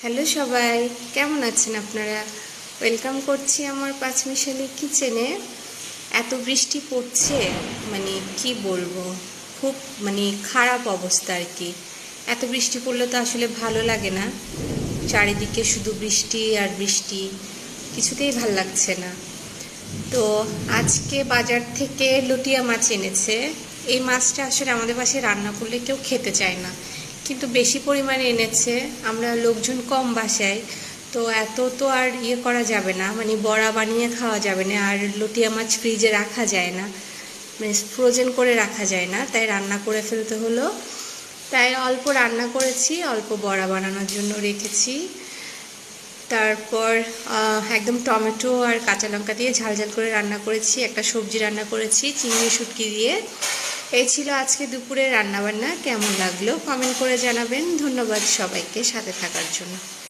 Hello সবাই, কেমন আছেন আপনারা? ওয়েলকাম করছি আমার পাঁচমিশালি কিচেনে। এত বৃষ্টি পড়ছে মানে কি বলব? খুব মানে খারাপ অবস্থা আর কি। এত বৃষ্টি পড়লে তো আসলে ভালো লাগে না। চারিদিকে শুধু বৃষ্টি আর বৃষ্টি, কিছুতেই ভালো লাগছে না। তো আজকে বাজার থেকে লুটিয়া মাছ এনেছে। এই মাছটা আসলে আমাদের পাশে রান্না করলে কেউ খেতে চায় না। কিন্তু বেশি পরিমাণে এনেছে। আমরা লোকজন কম বাসায়, তো এত তো আর ইয়ে করা যাবে না। মানে বড়া বানিয়ে খাওয়া যাবে না, আর লুটিয়া মাছ ফ্রিজে রাখা যায় না। মানে ফ্রোজেন করে রাখা যায় না, তাই রান্না করে ফেলতে হলো। তাই অল্প রান্না করেছি, অল্প বড়া বানানোর জন্য রেখেছি। তারপর একদম টমেটো আর কাঁচা লঙ্কা দিয়ে ঝাল ঝাল করে রান্না করেছি। একটা সবজি রান্না করেছি, চিংড়ি শুটকি দিয়ে। এই ছিল আজকে দুপুরে রান্নাবান্না। কেমন লাগল? কমেন্ট করে জানাবেন। ধন্যবাদ সবাইকে সাথে থাকার জন্য।